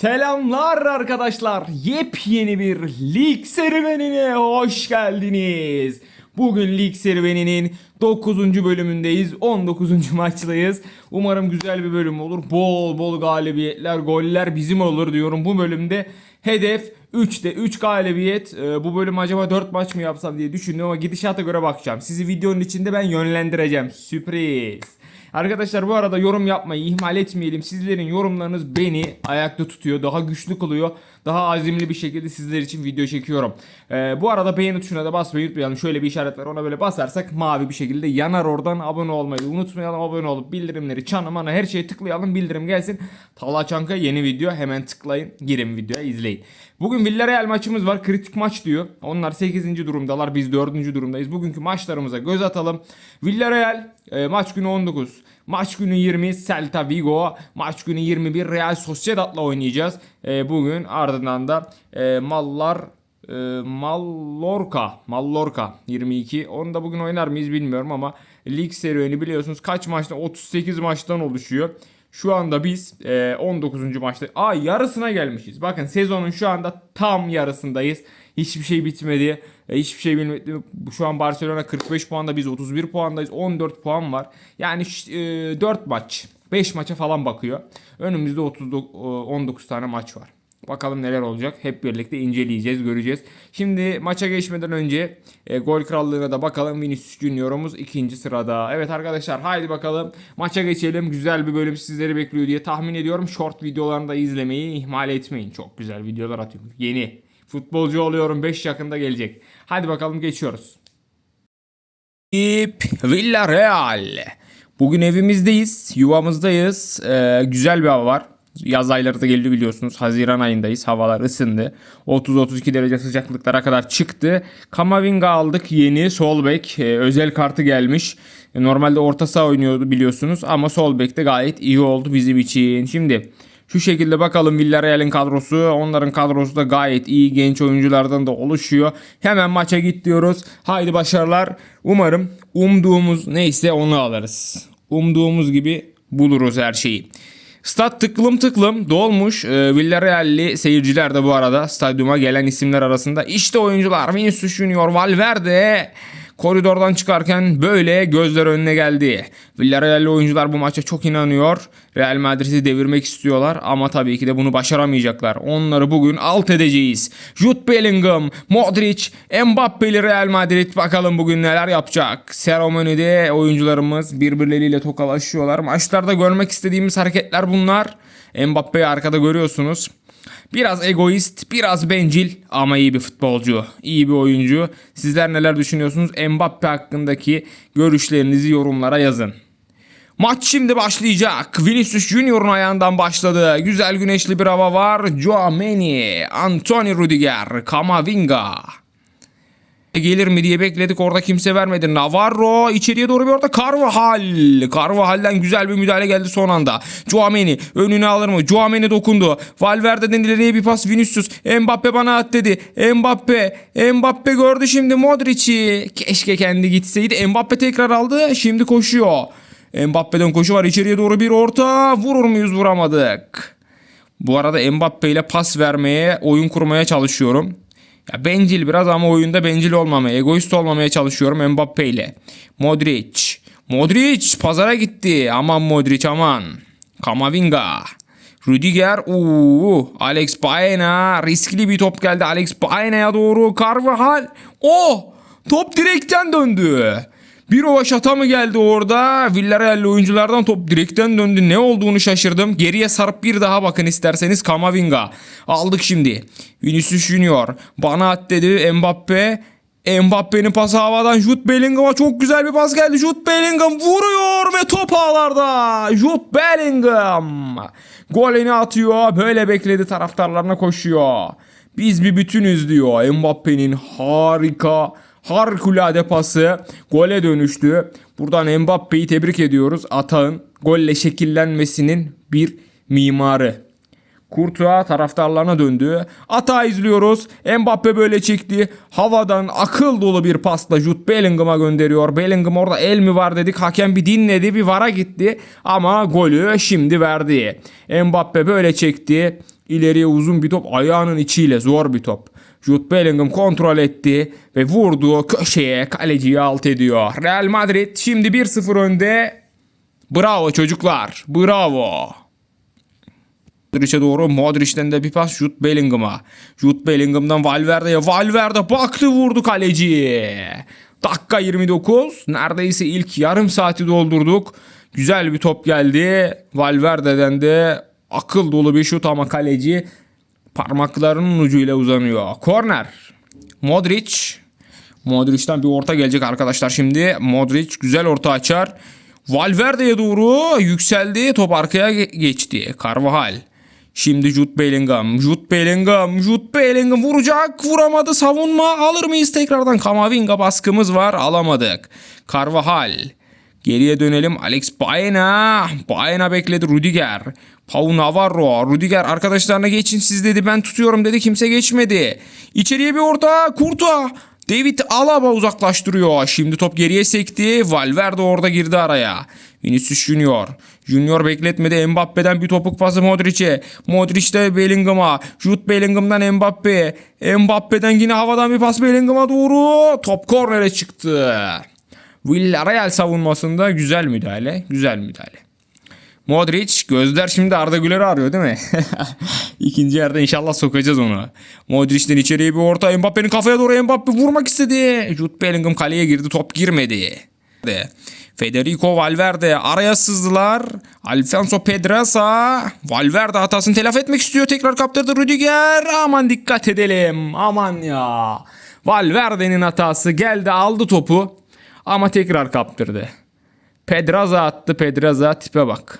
Selamlar arkadaşlar. Yepyeni bir lig serüvenine hoş geldiniz. Bugün lig serüveninin 9. bölümündeyiz. 19. maçtayız. Umarım güzel bir bölüm olur. Bol bol galibiyetler, goller bizim olur diyorum. Bu bölümde hedef 3'te 3 galibiyet. Ee, bu bölüm acaba 4 maç mı yapsam diye düşündüm ama gidişata göre bakacağım. Sizi videonun içinde ben yönlendireceğim. Sürpriz. Arkadaşlar bu arada yorum yapmayı ihmal etmeyelim. Sizlerin yorumlarınız beni ayakta tutuyor. Daha güçlü kılıyor. Daha azimli bir şekilde sizler için video çekiyorum. Ee, bu arada beğeni tuşuna da basmayı unutmayalım. Şöyle bir işaret var ona böyle basarsak mavi bir şekilde yanar oradan. Abone olmayı unutmayalım. Abone olup bildirimleri çanı mana her şeye tıklayalım. Bildirim gelsin. Tala Çanka yeni video. Hemen tıklayın. Girin videoya izleyin. Bugün Villarreal maçımız var. Kritik maç diyor. Onlar 8. durumdalar. Biz 4. durumdayız. Bugünkü maçlarımıza göz atalım. Villarreal e, maç günü 19. Maç günü 20 Celta Vigo. Maç günü 21 Real Sociedad'la oynayacağız. E, bugün ardından da e, Mallar e, Mallorca. Mallorca 22. Onu da bugün oynar mıyız bilmiyorum ama lig serüveni biliyorsunuz kaç maçtan 38 maçtan oluşuyor. Şu anda biz e, 19. maçta Aa yarısına gelmişiz. Bakın sezonun şu anda tam yarısındayız. Hiçbir şey bitmedi. E, hiçbir şey bilmedi. Şu an Barcelona 45 puanda biz 31 puandayız. 14 puan var. Yani e, 4 maç. 5 maça falan bakıyor. Önümüzde 39, 19 tane maç var. Bakalım neler olacak. Hep birlikte inceleyeceğiz, göreceğiz. Şimdi maça geçmeden önce e, gol krallığına da bakalım. Vinicius Junior'umuz ikinci sırada. Evet arkadaşlar haydi bakalım. Maça geçelim. Güzel bir bölüm sizleri bekliyor diye tahmin ediyorum. Short videolarını da izlemeyi ihmal etmeyin. Çok güzel videolar atıyorum. Yeni. Futbolcu oluyorum 5 yakında gelecek. Hadi bakalım geçiyoruz. İp Villarreal. Bugün evimizdeyiz, yuvamızdayız. Ee, güzel bir hava var. Yaz ayları da geldi biliyorsunuz. Haziran ayındayız. Havalar ısındı. 30-32 derece sıcaklıklara kadar çıktı. Kamavinga aldık yeni sol bek. Ee, özel kartı gelmiş. Ee, Normalde orta saha oynuyordu biliyorsunuz ama sol bek de gayet iyi oldu bizim için. Şimdi şu şekilde bakalım Villarreal'in kadrosu. Onların kadrosu da gayet iyi genç oyunculardan da oluşuyor. Hemen maça git diyoruz. Haydi başarılar. Umarım umduğumuz neyse onu alırız. Umduğumuz gibi buluruz her şeyi. Stat tıklım tıklım dolmuş. Ee, Villarreal'li seyirciler de bu arada stadyuma gelen isimler arasında. İşte oyuncular Vinicius Junior, Valverde koridordan çıkarken böyle gözler önüne geldi. Villarreal'li oyuncular bu maça çok inanıyor. Real Madrid'i devirmek istiyorlar ama tabii ki de bunu başaramayacaklar. Onları bugün alt edeceğiz. Jude Bellingham, Modric, Mbappe'li Real Madrid bakalım bugün neler yapacak. Seremonide oyuncularımız birbirleriyle tokalaşıyorlar. Maçlarda görmek istediğimiz hareketler bunlar. Mbappe'yi arkada görüyorsunuz. Biraz egoist, biraz bencil ama iyi bir futbolcu, iyi bir oyuncu. Sizler neler düşünüyorsunuz? Mbappe hakkındaki görüşlerinizi yorumlara yazın. Maç şimdi başlayacak. Vinicius Junior'un ayağından başladı. Güzel güneşli bir hava var. Joameni, Anthony Rudiger, Kamavinga. Gelir mi diye bekledik orada kimse vermedi. Navarro içeriye doğru bir orada Carvajal. Carvajal'den güzel bir müdahale geldi son anda. Joameni önüne alır mı? Joameni dokundu. Valverde'den ileriye bir pas Vinicius. Mbappe bana at dedi. Mbappe. Mbappe gördü şimdi Modric'i. Keşke kendi gitseydi. Mbappe tekrar aldı. Şimdi koşuyor. Mbappe'den koşu var. içeriye doğru bir orta. Vurur muyuz? Vuramadık. Bu arada Mbappe ile pas vermeye, oyun kurmaya çalışıyorum. Ya bencil biraz ama oyunda bencil olmamaya, egoist olmamaya çalışıyorum Mbappe ile. Modric. Modric pazara gitti. Aman Modric aman. Kamavinga. Rüdiger. Uuu. Alex Baena. Riskli bir top geldi. Alex Baena'ya doğru. Carvajal. Oh! Top direkten döndü. Bir ova şata mı geldi orada? Villarreal'li oyunculardan top direkten döndü. Ne olduğunu şaşırdım. Geriye sarıp bir daha bakın isterseniz Kamavinga. Aldık şimdi. Vinicius Junior. Bana at dedi Mbappe. Mbappe'nin pası havadan Jude Bellingham'a çok güzel bir pas geldi. Jude Bellingham vuruyor ve top ağlarda. Jude Bellingham. Golünü atıyor. Böyle bekledi taraftarlarına koşuyor. Biz bir bütünüz diyor. Mbappe'nin harika harikulade pası gole dönüştü. Buradan Mbappe'yi tebrik ediyoruz. Atağın golle şekillenmesinin bir mimarı. Kurtuğa taraftarlarına döndü. Ata izliyoruz. Mbappe böyle çekti. Havadan akıl dolu bir pasla Jude Bellingham'a gönderiyor. Bellingham orada el mi var dedik. Hakem bir dinledi. Bir vara gitti. Ama golü şimdi verdi. Mbappe böyle çekti. İleriye uzun bir top ayağının içiyle zor bir top. Jude Bellingham kontrol etti ve vurdu köşeye kaleciyi alt ediyor. Real Madrid şimdi 1-0 önde. Bravo çocuklar. Bravo. Modric'e doğru Modric'ten de bir pas Jude Bellingham'a. Jude Bellingham'dan Valverde'ye. Valverde baktı vurdu kaleci. Dakika 29. Neredeyse ilk yarım saati doldurduk. Güzel bir top geldi. Valverde'den de akıl dolu bir şut ama kaleci parmaklarının ucuyla uzanıyor. Korner. Modric. Modric'ten bir orta gelecek arkadaşlar şimdi. Modric güzel orta açar. Valverde'ye doğru yükseldi. Top arkaya ge- geçti. Carvajal. Şimdi Jude Bellingham. Jude Bellingham. Jude Bellingham vuracak. Vuramadı. Savunma. Alır mıyız tekrardan? Kamavinga baskımız var. Alamadık. Carvajal. Geriye dönelim. Alex Baena. Baena bekledi. Rudiger. Pau Navarro. Rudiger arkadaşlarına geçin siz dedi. Ben tutuyorum dedi. Kimse geçmedi. İçeriye bir orta. Kurta. David Alaba uzaklaştırıyor. Şimdi top geriye sekti. Valverde orada girdi araya. Vinicius Junior. Junior bekletmedi. Mbappe'den bir topuk pası Modric'e. Modric de Bellingham'a. Jude Bellingham'dan Mbappe. Mbappe'den yine havadan bir pas Bellingham'a doğru. Top kornere çıktı. Villarreal savunmasında güzel müdahale. Güzel müdahale. Modric gözler şimdi Arda Güler'i arıyor değil mi? İkinci yerde inşallah sokacağız onu. Modric'den içeriye bir orta Mbappe'nin kafaya doğru Mbappe vurmak istedi. Jude Bellingham kaleye girdi top girmedi. De. Federico Valverde araya sızdılar. Alfonso Pedraza Valverde hatasını telafi etmek istiyor. Tekrar kaptırdı Rüdiger. Aman dikkat edelim. Aman ya. Valverde'nin hatası geldi aldı topu. Ama tekrar kaptırdı. Pedraza attı Pedraza tipe bak.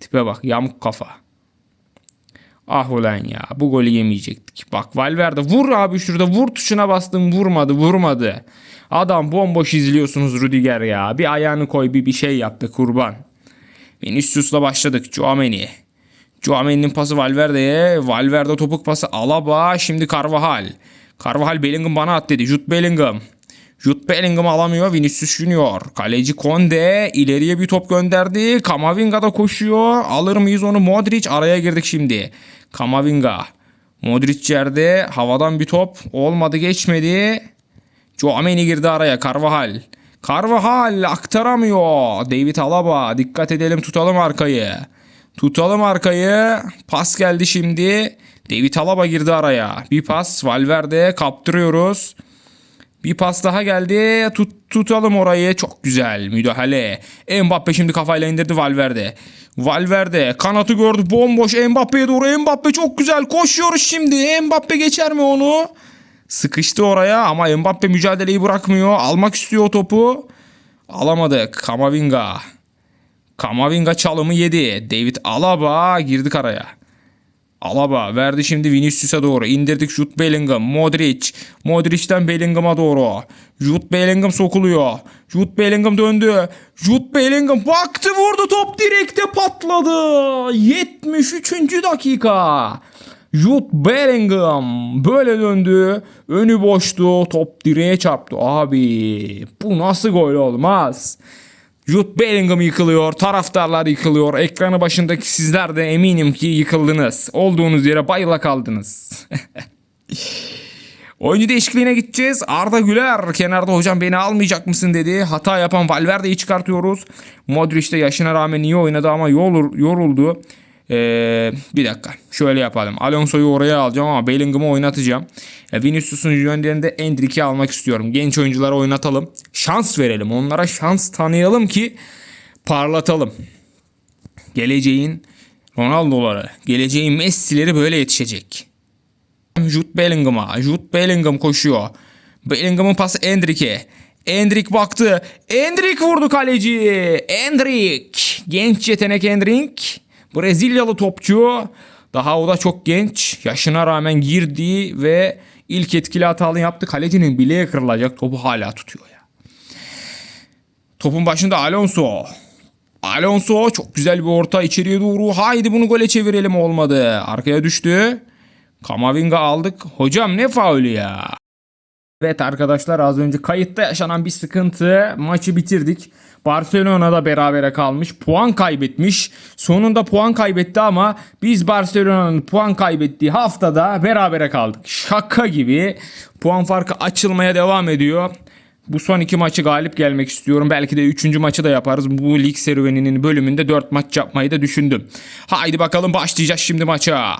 Tipe bak yamuk kafa. Ah ulan ya bu golü yemeyecektik. Bak Valverde vur abi şurada vur tuşuna bastım vurmadı vurmadı. Adam bomboş izliyorsunuz Rudiger ya. Bir ayağını koy bir bir şey yaptı kurban. Vinicius'la başladık Chouameni. Chouameni'nin pası Valverde'ye. Valverde topuk pası Alaba. Şimdi Carvajal. Carvajal Bellingham bana at dedi. Jude Bellingham. Jude Bellingham alamıyor. Vinicius Junior. Kaleci Conde ileriye bir top gönderdi. Kamavinga da koşuyor. Alır mıyız onu? Modric araya girdik şimdi. Kamavinga. Modric yerde. Havadan bir top. Olmadı geçmedi. Chouameni girdi araya. Carvajal. Carvajal aktaramıyor. David Alaba. Dikkat edelim tutalım arkayı. Tutalım arkayı. Pas geldi şimdi. David Alaba girdi araya. Bir pas Valverde kaptırıyoruz. Bir pas daha geldi. Tut, tutalım orayı. Çok güzel müdahale. Mbappe şimdi kafayla indirdi Valverde. Valverde kanatı gördü bomboş Mbappe'ye doğru. Mbappe çok güzel koşuyoruz şimdi. Mbappe geçer mi onu? Sıkıştı oraya ama Mbappe mücadeleyi bırakmıyor. Almak istiyor o topu. Alamadık. Kamavinga. Kamavinga çalımı yedi. David Alaba girdik araya. Alaba verdi şimdi Vinicius'a doğru. İndirdik Jude Bellingham. Modric. Modric'ten Bellingham'a doğru. Jude Bellingham sokuluyor. Jude Bellingham döndü. Jude Bellingham baktı vurdu top direkte patladı. 73. dakika. Jude Bellingham böyle döndü. Önü boştu. Top direğe çarptı. Abi bu nasıl gol olmaz. Jude Bellingham yıkılıyor. Taraftarlar yıkılıyor. Ekranı başındaki sizler de eminim ki yıkıldınız. Olduğunuz yere bayıla kaldınız. Oyuncu değişikliğine gideceğiz. Arda Güler kenarda hocam beni almayacak mısın dedi. Hata yapan Valverde'yi çıkartıyoruz. Modric de yaşına rağmen iyi oynadı ama yorul, yoruldu. Ee, bir dakika şöyle yapalım. Alonso'yu oraya alacağım ama Bellingham'ı oynatacağım. E, Vinicius'un yönlerinde Endrick'i almak istiyorum. Genç oyunculara oynatalım. Şans verelim. Onlara şans tanıyalım ki parlatalım. Geleceğin Ronaldo'ları, geleceğin Messi'leri böyle yetişecek. Jude Bellingham'a. Jude Bellingham koşuyor. Bellingham'ın pası Endrick'e. Endrick baktı. Endrick vurdu kaleci. Endrick. Genç yetenek Endrick. Brezilyalı topçu. Daha o da çok genç. Yaşına rağmen girdi ve ilk etkili hatalını yaptı. Kalecinin bileği kırılacak. Topu hala tutuyor ya. Topun başında Alonso. Alonso çok güzel bir orta içeriye doğru. Haydi bunu gole çevirelim olmadı. Arkaya düştü. Kamavinga aldık. Hocam ne faulü ya. Evet arkadaşlar az önce kayıtta yaşanan bir sıkıntı. Maçı bitirdik. Barcelona'da berabere kalmış. Puan kaybetmiş. Sonunda puan kaybetti ama biz Barcelona'nın puan kaybettiği haftada berabere kaldık. Şaka gibi. Puan farkı açılmaya devam ediyor. Bu son iki maçı galip gelmek istiyorum. Belki de üçüncü maçı da yaparız. Bu lig serüveninin bölümünde dört maç yapmayı da düşündüm. Haydi bakalım başlayacağız şimdi maça.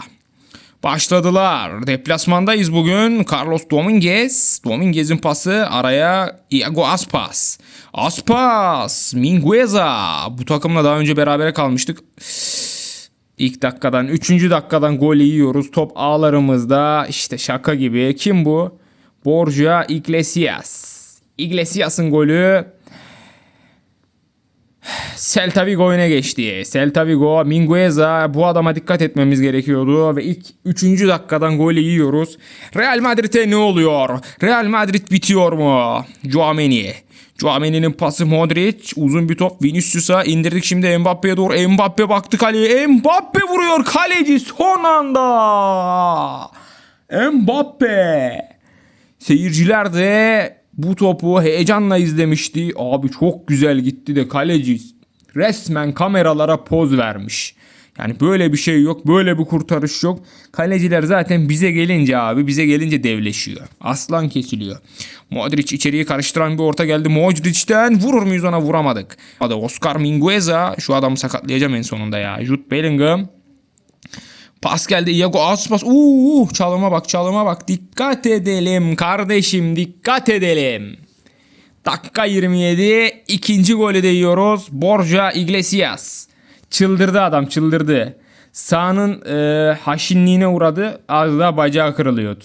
Başladılar. Deplasmandayız bugün. Carlos Dominguez. Dominguez'in pası araya Iago Aspas. Aspas. Mingueza. Bu takımla daha önce berabere kalmıştık. İlk dakikadan, üçüncü dakikadan gol yiyoruz. Top ağlarımızda. İşte şaka gibi. Kim bu? Borja Iglesias. Iglesias'ın golü Celta Vigo öne geçti. Celta Vigo, Mingueza bu adama dikkat etmemiz gerekiyordu ve ilk 3. dakikadan golü yiyoruz. Real Madrid'e ne oluyor? Real Madrid bitiyor mu? Joameni. Joameni'nin pası Modric. Uzun bir top Vinicius'a indirdik şimdi Mbappe'ye doğru. Mbappe baktı kaleye. Mbappe vuruyor kaleci son anda. Mbappe. Seyirciler de bu topu heyecanla izlemişti. Abi çok güzel gitti de kaleci resmen kameralara poz vermiş. Yani böyle bir şey yok, böyle bir kurtarış yok. Kaleciler zaten bize gelince abi, bize gelince devleşiyor. Aslan kesiliyor. Modric içeriği karıştıran bir orta geldi. Modric'ten vurur muyuz ona vuramadık. Hadi Oscar Mingueza. Şu adamı sakatlayacağım en sonunda ya. Jude Bellingham. Pas geldi Iago Aspas. Uuu çalıma bak çalıma bak. Dikkat edelim kardeşim dikkat edelim. Dakika 27 ikinci golü de yiyoruz. Borja Iglesias. Çıldırdı adam çıldırdı. Sağının e, haşinliğine uğradı. Az daha bacağı kırılıyordu.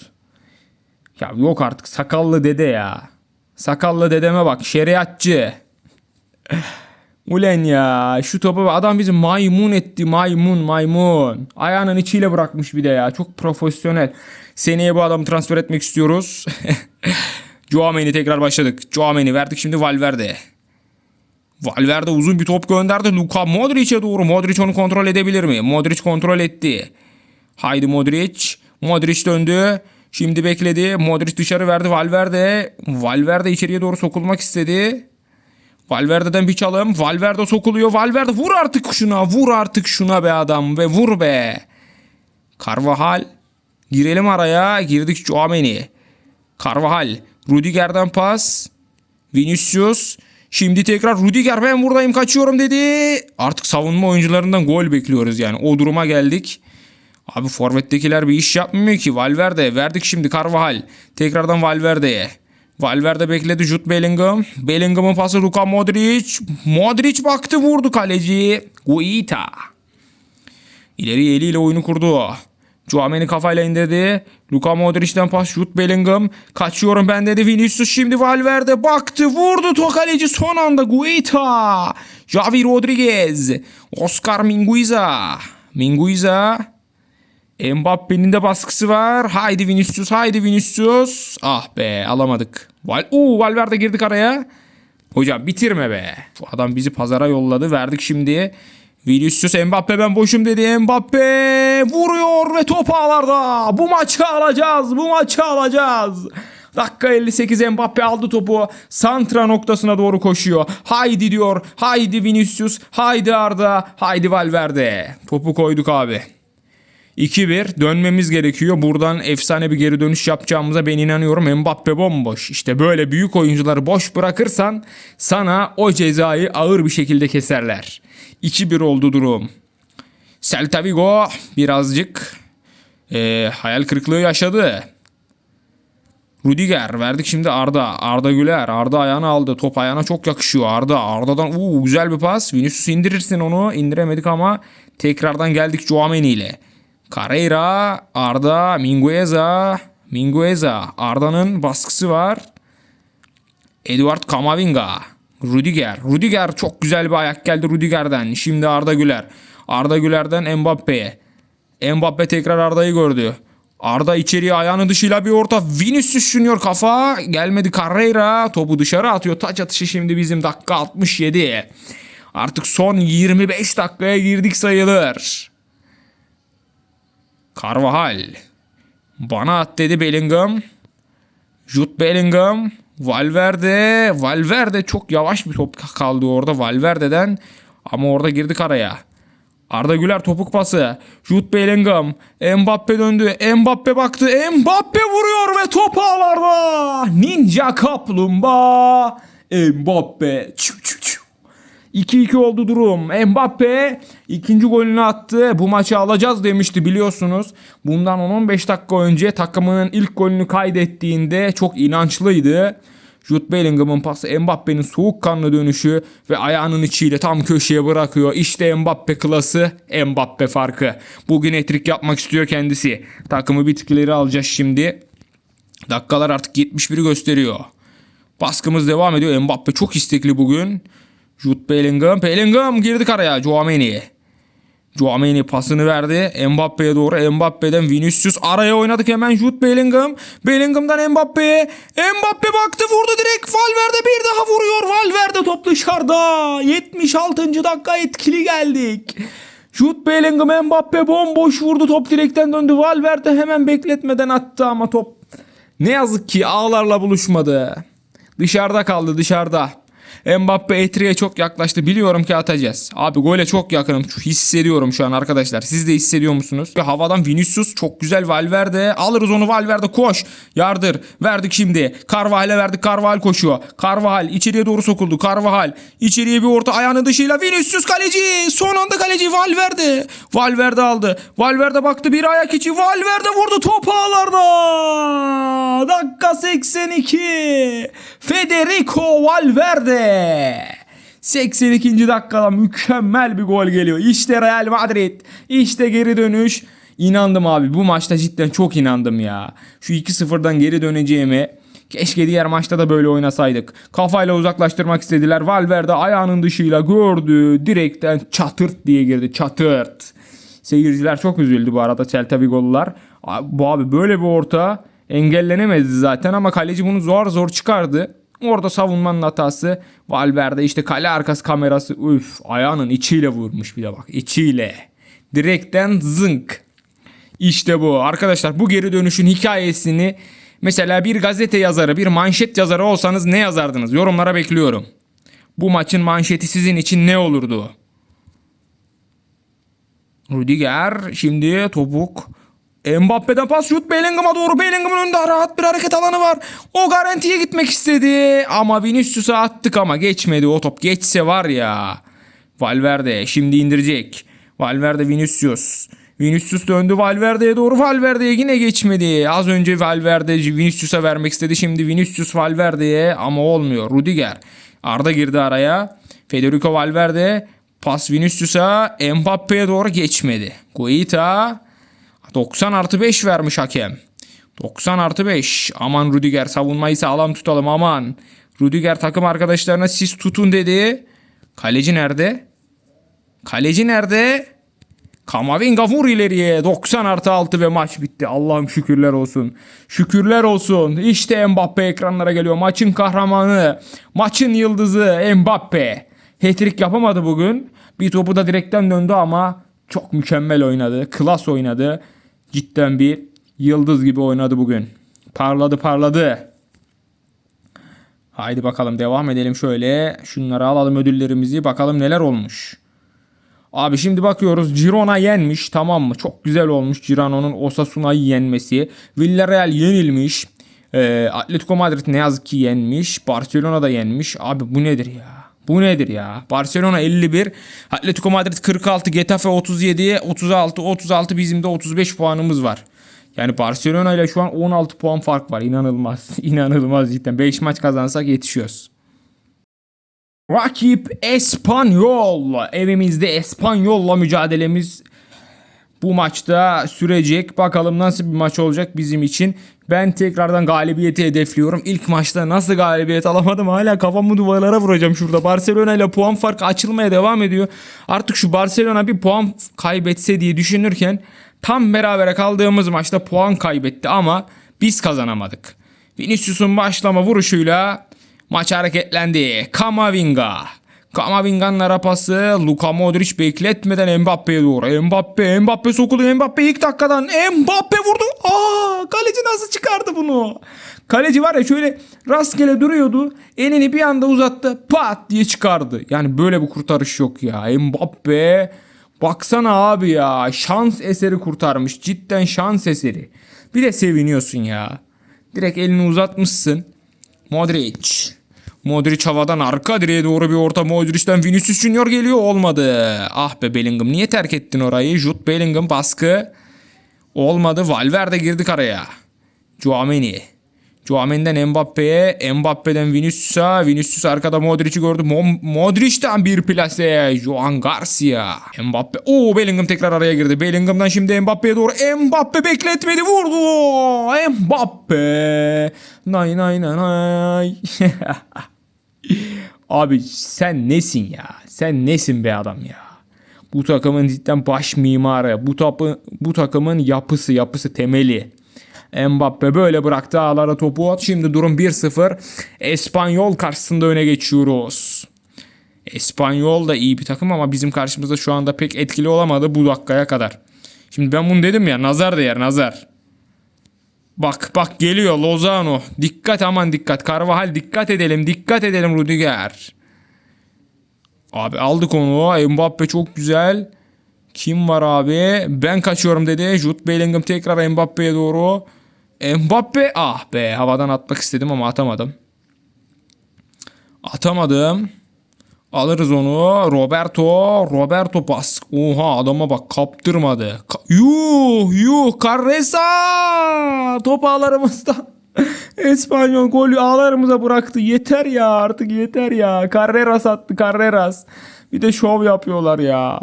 Ya yok artık sakallı dede ya. Sakallı dedeme bak şeriatçı. Ulen ya şu topu adam bizi maymun etti maymun maymun. Ayağının içiyle bırakmış bir de ya çok profesyonel. Seneye bu adamı transfer etmek istiyoruz. Joameni tekrar başladık. Joameni verdik şimdi Valverde. Valverde uzun bir top gönderdi. Luka Modric'e doğru. Modric onu kontrol edebilir mi? Modric kontrol etti. Haydi Modric. Modric döndü. Şimdi bekledi. Modric dışarı verdi Valverde. Valverde içeriye doğru sokulmak istedi. Valverde'den bir çalım. Valverde sokuluyor. Valverde vur artık şuna. Vur artık şuna be adam. Ve vur be. Carvajal. Girelim araya. Girdik Joameni. Carvajal. Rudiger'den pas. Vinicius. Şimdi tekrar Rudiger ben buradayım kaçıyorum dedi. Artık savunma oyuncularından gol bekliyoruz yani. O duruma geldik. Abi forvettekiler bir iş yapmıyor ki. Valverde verdik şimdi Carvajal. Tekrardan Valverde'ye. Valverde bekledi Jude Bellingham. Bellingham'ın pası Luka Modric. Modric baktı vurdu kaleci. Guita. İleri eliyle oyunu kurdu. Joameni kafayla indirdi. Luka Modric'den pas şut Bellingham. Kaçıyorum ben dedi Vinicius. Şimdi Valverde baktı vurdu to kaleci son anda Guita. Javi Rodriguez. Oscar Minguiza. Minguiza. Mbappe'nin de baskısı var. Haydi Vinicius, haydi Vinicius. Ah be alamadık. Val Uu, Valverde girdik araya. Hocam bitirme be. Bu adam bizi pazara yolladı. Verdik şimdi. Vinicius Mbappe ben boşum dedi. Mbappe vuruyor ve top ağlarda. Bu maçı alacağız. Bu maçı alacağız. Dakika 58 Mbappe aldı topu. Santra noktasına doğru koşuyor. Haydi diyor. Haydi Vinicius. Haydi Arda. Haydi Valverde. Topu koyduk abi. 2-1 dönmemiz gerekiyor. Buradan efsane bir geri dönüş yapacağımıza ben inanıyorum. Mbappe bomboş. İşte böyle büyük oyuncuları boş bırakırsan sana o cezayı ağır bir şekilde keserler. 2-1 oldu durum. Celta Vigo birazcık e, hayal kırıklığı yaşadı. Rudiger verdik şimdi Arda. Arda Güler. Arda ayağını aldı. Top ayağına çok yakışıyor Arda. Arda'dan uu, güzel bir pas. Vinicius indirirsin onu. İndiremedik ama tekrardan geldik Joameni ile. Carreira, Arda, Mingueza, Mingueza. Arda'nın baskısı var. Eduard Kamavinga. Rudiger. Rudiger çok güzel bir ayak geldi Rudiger'den. Şimdi Arda Güler. Arda Güler'den Mbappe'ye. Mbappe tekrar Arda'yı gördü. Arda içeriye ayağını dışıyla bir orta. Vinicius Junior kafa. Gelmedi Carreira. Topu dışarı atıyor. Taç atışı şimdi bizim dakika 67. Artık son 25 dakikaya girdik sayılır. Carvajal. Bana at dedi Bellingham. Jude Bellingham. Valverde, Valverde çok yavaş bir top kaldı orada Valverde'den. Ama orada girdik araya. Arda Güler topuk pası. Jude Bellingham. Mbappe döndü. Mbappe baktı. Mbappe vuruyor ve top ağlarda. Ninja Kaplumbağa. Mbappe. Çu. 2-2 oldu durum. Mbappe ikinci golünü attı. Bu maçı alacağız demişti biliyorsunuz. Bundan 10-15 dakika önce takımının ilk golünü kaydettiğinde çok inançlıydı. Jude Bellingham'ın pası Mbappe'nin soğukkanlı dönüşü ve ayağının içiyle tam köşeye bırakıyor. İşte Mbappe klası, Mbappe farkı. Bugün etrik yapmak istiyor kendisi. Takımı bir tık ileri alacağız şimdi. Dakikalar artık 71'i gösteriyor. Baskımız devam ediyor. Mbappe çok istekli bugün. Jude Bellingham. Bellingham girdik araya. Chouameni. Chouameni pasını verdi. Mbappe'ye doğru. Mbappe'den Vinicius araya oynadık hemen Jude Bellingham. Bellingham'dan Mbappe'ye. Mbappe baktı vurdu direkt. Valverde bir daha vuruyor. Valverde top dışarıda. 76. dakika etkili geldik. Jude Bellingham Mbappe bomboş vurdu. Top direkten döndü. Valverde hemen bekletmeden attı ama top ne yazık ki ağlarla buluşmadı. Dışarıda kaldı dışarıda. Mbappe Etri'ye çok yaklaştı. Biliyorum ki atacağız. Abi gole çok yakınım. Hissediyorum şu an arkadaşlar. Siz de hissediyor musunuz? Ve havadan Vinicius çok güzel Valverde. Alırız onu Valverde koş. Yardır. Verdik şimdi. Carvajal'e verdik. Carvajal koşuyor. Carvajal içeriye doğru sokuldu. Carvajal içeriye bir orta ayağının dışıyla Vinicius kaleci. Son anda kaleci Valverde. Valverde aldı. Valverde baktı bir ayak içi. Valverde vurdu top ağlarda. Dakika 82. Federico Valverde. 82. dakikada mükemmel bir gol geliyor. İşte Real Madrid. İşte geri dönüş. İnandım abi. Bu maçta cidden çok inandım ya. Şu 2-0'dan geri döneceğime Keşke diğer maçta da böyle oynasaydık. Kafayla uzaklaştırmak istediler. Valverde ayağının dışıyla gördü. Direkten çatırt diye girdi. Çatırt. Seyirciler çok üzüldü bu arada Celta Vigo'lular. Bu abi böyle bir orta engellenemezdi zaten ama kaleci bunu zor zor çıkardı. Orada savunmanın hatası. Valverde işte kale arkası kamerası. Üf ayağının içiyle vurmuş bir de bak. içiyle. Direkten zınk. İşte bu. Arkadaşlar bu geri dönüşün hikayesini mesela bir gazete yazarı, bir manşet yazarı olsanız ne yazardınız? Yorumlara bekliyorum. Bu maçın manşeti sizin için ne olurdu? Rüdiger şimdi topuk. Mbappe'den pas şut Bellingham'a doğru. Bellingham'ın önünde rahat bir hareket alanı var. O garantiye gitmek istedi. Ama Vinicius'a attık ama geçmedi o top. Geçse var ya. Valverde şimdi indirecek. Valverde Vinicius. Vinicius döndü Valverde'ye doğru. Valverde'ye yine geçmedi. Az önce Valverde Vinicius'a vermek istedi. Şimdi Vinicius Valverde'ye ama olmuyor. Rudiger. Arda girdi araya. Federico Valverde pas Vinicius'a Mbappe'ye doğru geçmedi. Guaita 90 artı 5 vermiş hakem. 90 artı 5. Aman Rudiger savunmayı sağlam tutalım aman. Rudiger takım arkadaşlarına siz tutun dedi. Kaleci nerede? Kaleci nerede? Kamavinga vur ileriye. 90 artı 6 ve maç bitti. Allah'ım şükürler olsun. Şükürler olsun. İşte Mbappe ekranlara geliyor. Maçın kahramanı. Maçın yıldızı Mbappe. Hat-trick yapamadı bugün. Bir topu da direkten döndü ama çok mükemmel oynadı. Klas oynadı. Cidden bir yıldız gibi oynadı bugün. Parladı parladı. Haydi bakalım devam edelim şöyle. Şunları alalım ödüllerimizi. Bakalım neler olmuş. Abi şimdi bakıyoruz Girona yenmiş tamam mı? Çok güzel olmuş Girona'nın Osasuna'yı yenmesi. Villarreal yenilmiş. Ee, Atletico Madrid ne yazık ki yenmiş. Barcelona da yenmiş. Abi bu nedir ya? Bu nedir ya? Barcelona 51, Atletico Madrid 46, Getafe 37, 36, 36 bizim de 35 puanımız var. Yani Barcelona ile şu an 16 puan fark var. İnanılmaz. İnanılmaz cidden. 5 maç kazansak yetişiyoruz. Rakip Espanyol. Evimizde Espanyol'la mücadelemiz bu maçta sürecek. Bakalım nasıl bir maç olacak bizim için. Ben tekrardan galibiyeti hedefliyorum. İlk maçta nasıl galibiyet alamadım hala kafamı duvarlara vuracağım şurada. Barcelona ile puan farkı açılmaya devam ediyor. Artık şu Barcelona bir puan kaybetse diye düşünürken tam berabere kaldığımız maçta puan kaybetti ama biz kazanamadık. Vinicius'un başlama vuruşuyla Maç hareketlendi. Kamavinga. Kamavinga'nın ara pası. Luka Modric bekletmeden Mbappe'ye doğru. Mbappe, Mbappe sokuldu. Mbappe ilk dakikadan. Mbappe vurdu. Aa, kaleci nasıl çıkardı bunu? Kaleci var ya şöyle rastgele duruyordu. Elini bir anda uzattı. Pat diye çıkardı. Yani böyle bir kurtarış yok ya. Mbappe baksana abi ya. Şans eseri kurtarmış. Cidden şans eseri. Bir de seviniyorsun ya. Direkt elini uzatmışsın. Modric. Modric havadan arka direğe doğru bir orta Modric'ten Vinicius Junior geliyor olmadı. Ah be Bellingham niye terk ettin orayı? Jude Bellingham baskı. Olmadı Valverde girdik araya. Chouameni. Chouameni'den Mbappe'ye, Mbappe'den Vinicius'a, Vinicius arkada Modric'i gördü. Mo- Modric'ten bir plase. Joan Garcia. Mbappe. Oo Bellingham tekrar araya girdi. Bellingham'dan şimdi Mbappe'ye doğru. Mbappe bekletmedi vurdu. Mbappe. Nay nay nay nay. Abi sen nesin ya? Sen nesin be adam ya? Bu takımın cidden baş mimarı. Bu, tapı, bu takımın yapısı, yapısı temeli. Mbappe böyle bıraktı ağlara topu. Şimdi durum 1-0. Espanyol karşısında öne geçiyoruz. Espanyol da iyi bir takım ama bizim karşımızda şu anda pek etkili olamadı bu dakikaya kadar. Şimdi ben bunu dedim ya nazar değer nazar. Bak bak geliyor Lozano. Dikkat aman dikkat. Carvajal dikkat edelim. Dikkat edelim Rudiger. Abi aldık onu. Mbappe çok güzel. Kim var abi? Ben kaçıyorum dedi. Jude Bellingham tekrar Mbappe'ye doğru. Mbappe ah be havadan atmak istedim ama atamadım. Atamadım. Alırız onu. Roberto. Roberto bas. Oha adama bak kaptırmadı. Ka- yuh yuh. Carresa. Top ağlarımızda. Espanyol golü ağlarımıza bıraktı. Yeter ya artık yeter ya. Carreras attı Carreras. Bir de şov yapıyorlar ya.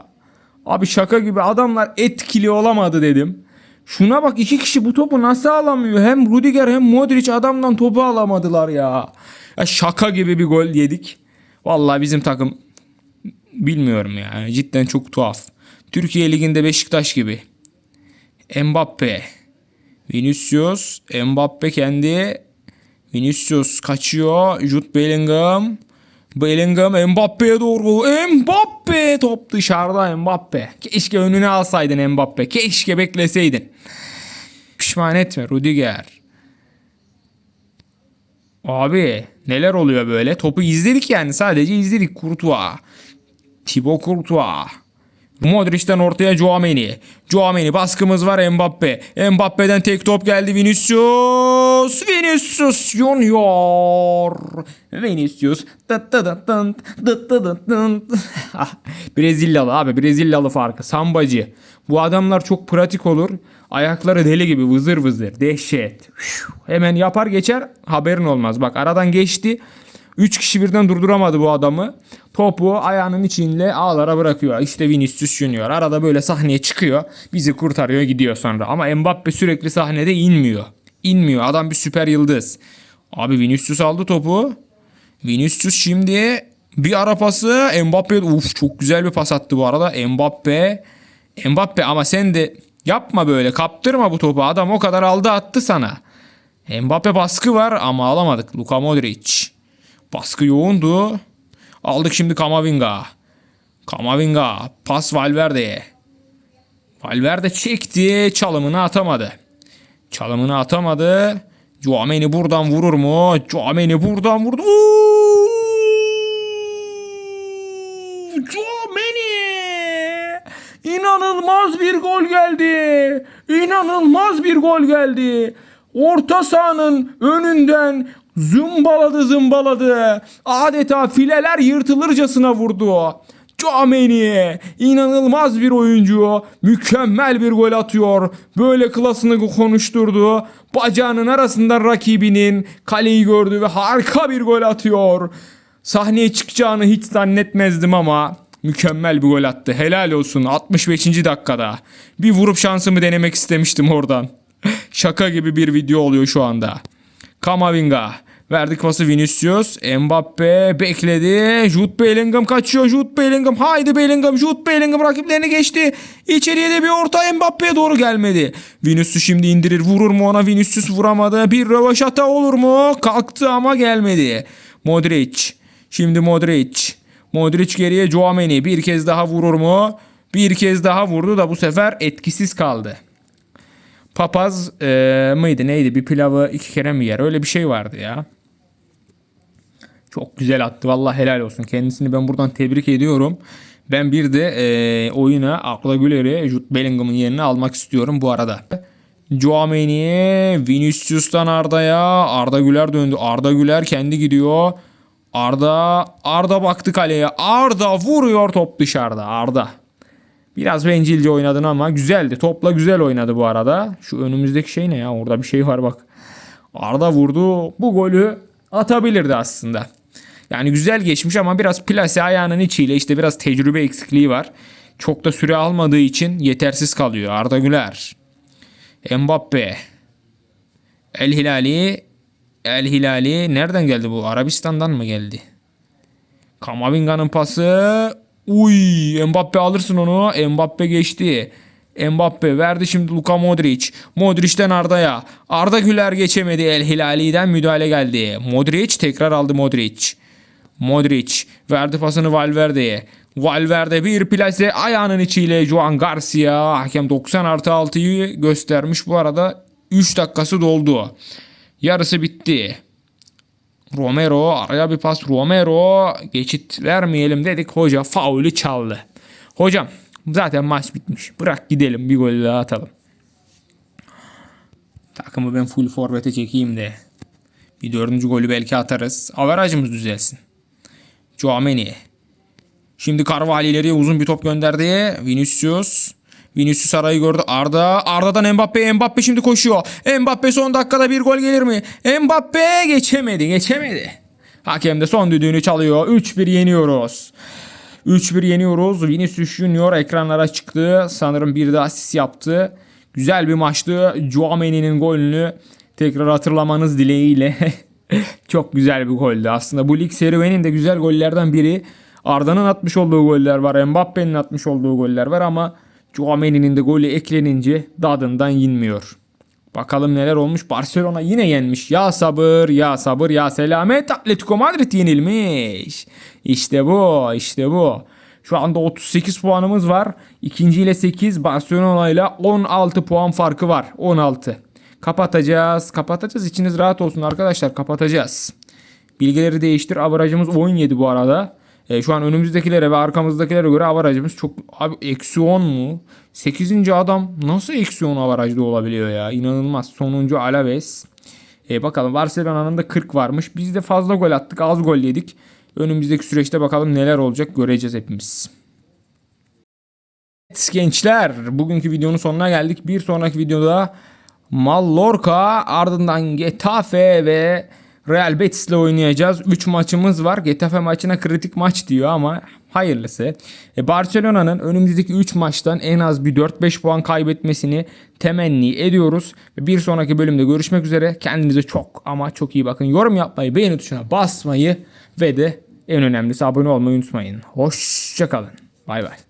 Abi şaka gibi adamlar etkili olamadı dedim. Şuna bak iki kişi bu topu nasıl alamıyor? Hem Rudiger hem Modric adamdan topu alamadılar ya. ya şaka gibi bir gol yedik. Vallahi bizim takım bilmiyorum ya. Cidden çok tuhaf. Türkiye Ligi'nde Beşiktaş gibi. Mbappe. Vinicius. Mbappe kendi. Vinicius kaçıyor. Jude Bellingham. Bellingham Mbappe'ye doğru. Mbappe top dışarıda Mbappe. Keşke önüne alsaydın Mbappe. Keşke bekleseydin. Pişman etme Rudiger. Abi neler oluyor böyle? Topu izledik yani sadece izledik Courtois. Thibaut Courtois. Modric'ten ortaya Chouameni. Chouameni baskımız var Mbappe. Mbappe'den tek top geldi Vinicius. Vinicius Junior. Vinicius. Brezilyalı abi Brezilyalı farkı. Sambacı. Bu adamlar çok pratik olur. Ayakları deli gibi vızır vızır. Dehşet. Hemen yapar geçer haberin olmaz. Bak aradan geçti. 3 kişi birden durduramadı bu adamı. Topu ayağının içinde ağlara bırakıyor. İşte Vinicius Junior. Arada böyle sahneye çıkıyor. Bizi kurtarıyor gidiyor sonra. Ama Mbappe sürekli sahnede inmiyor. İnmiyor. Adam bir süper yıldız. Abi Vinicius aldı topu. Vinicius şimdi bir ara pası Mbappe uf çok güzel bir pas attı bu arada. Mbappe Mbappe ama sen de yapma böyle kaptırma bu topu. Adam o kadar aldı attı sana. Mbappe baskı var ama alamadık. Luka Modric. Baskı yoğundu. Aldık şimdi Kamavinga. Kamavinga. Pas Valverde'ye. Valverde çekti. Çalımını atamadı. Çalımını atamadı. Chouameni buradan vurur mu? Chouameni buradan vurdu. Oo! Chouameni! İnanılmaz bir gol geldi. İnanılmaz bir gol geldi. Orta sahanın önünden zımbaladı zımbaladı. Adeta fileler yırtılırcasına vurdu. Chouameni inanılmaz bir oyuncu. Mükemmel bir gol atıyor. Böyle klasını konuşturdu. Bacağının arasından rakibinin kaleyi gördü ve harika bir gol atıyor. Sahneye çıkacağını hiç zannetmezdim ama mükemmel bir gol attı. Helal olsun 65. dakikada. Bir vurup şansımı denemek istemiştim oradan. Şaka gibi bir video oluyor şu anda. Kamavinga. Verdik pası Vinicius. Mbappe bekledi. Jude Bellingham kaçıyor. Jude Bellingham. Haydi Bellingham. Jude Bellingham rakiplerini geçti. İçeriye de bir orta Mbappe'ye doğru gelmedi. Vinicius şimdi indirir. Vurur mu ona? Vinicius vuramadı. Bir rövaşata olur mu? Kalktı ama gelmedi. Modric. Şimdi Modric. Modric geriye Joameni bir kez daha vurur mu? Bir kez daha vurdu da bu sefer etkisiz kaldı. Papaz eee, mıydı neydi bir pilavı iki kere mi yer öyle bir şey vardı ya. Çok güzel attı. Vallahi helal olsun. Kendisini ben buradan tebrik ediyorum. Ben bir de eee oyuna Akla Güler'i Jude Bellingham'ın yerine almak istiyorum bu arada. Joameni, Vinicius'tan Arda'ya. Arda Güler döndü. Arda Güler kendi gidiyor. Arda, Arda baktı kaleye. Arda vuruyor top dışarıda. Arda. Biraz bencilce oynadın ama güzeldi. Topla güzel oynadı bu arada. Şu önümüzdeki şey ne ya? Orada bir şey var bak. Arda vurdu. Bu golü atabilirdi aslında. Yani güzel geçmiş ama biraz plase ayağının içiyle işte biraz tecrübe eksikliği var. Çok da süre almadığı için yetersiz kalıyor. Arda Güler. Mbappe. El Hilali. El Hilali. Nereden geldi bu? Arabistan'dan mı geldi? Kamavinga'nın pası. Uy, Mbappe alırsın onu. Mbappe geçti. Mbappe verdi şimdi Luka Modric. Modric'ten Arda'ya. Arda Güler geçemedi. El Hilali'den müdahale geldi. Modric tekrar aldı Modric. Modric verdi pasını Valverde'ye. Valverde bir plase ayağının içiyle Juan Garcia. Hakem 90 artı 6'yı göstermiş. Bu arada 3 dakikası doldu. Yarısı bitti. Romero araya bir pas Romero geçit vermeyelim dedik hoca faulü çaldı. Hocam zaten maç bitmiş bırak gidelim bir gol daha atalım. Takımı ben full forvete çekeyim de bir dördüncü golü belki atarız. Averajımız düzelsin. Joameni. Şimdi Carvalho uzun bir top gönderdi. Vinicius. Vinicius arayı gördü. Arda. Arda'dan Mbappe. Mbappe şimdi koşuyor. Mbappe son dakikada bir gol gelir mi? Mbappe geçemedi. Geçemedi. Hakem de son düdüğünü çalıyor. 3-1 yeniyoruz. 3-1 yeniyoruz. Vinicius Junior ekranlara çıktı. Sanırım bir de asist yaptı. Güzel bir maçtı. Joameni'nin golünü tekrar hatırlamanız dileğiyle. Çok güzel bir goldü. Aslında bu lig serüvenin de güzel gollerden biri. Arda'nın atmış olduğu goller var. Mbappe'nin atmış olduğu goller var ama Joameni'nin de golü eklenince dadından yinmiyor. Bakalım neler olmuş. Barcelona yine yenmiş. Ya sabır, ya sabır, ya selamet. Atletico Madrid yenilmiş. İşte bu, işte bu. Şu anda 38 puanımız var. İkinci ile 8, Barcelona ile 16 puan farkı var. 16. Kapatacağız, kapatacağız. İçiniz rahat olsun arkadaşlar. Kapatacağız. Bilgileri değiştir. Avarajımız 17 bu arada. E, şu an önümüzdekilere ve arkamızdakilere göre avarajımız çok... Abi eksi 10 mu? 8. adam nasıl eksi 10 avarajda olabiliyor ya? İnanılmaz. Sonuncu Alaves. E, bakalım Barcelona'nın da 40 varmış. Biz de fazla gol attık. Az gol yedik. Önümüzdeki süreçte bakalım neler olacak göreceğiz hepimiz. Evet gençler bugünkü videonun sonuna geldik. Bir sonraki videoda Mallorca ardından Getafe ve Real Betis ile oynayacağız. 3 maçımız var. Getafe maçına kritik maç diyor ama hayırlısı. E, Barcelona'nın önümüzdeki 3 maçtan en az bir 4-5 puan kaybetmesini temenni ediyoruz. Bir sonraki bölümde görüşmek üzere. Kendinize çok ama çok iyi bakın. Yorum yapmayı, beğeni tuşuna basmayı ve de en önemlisi abone olmayı unutmayın. Hoşçakalın. Bay bay.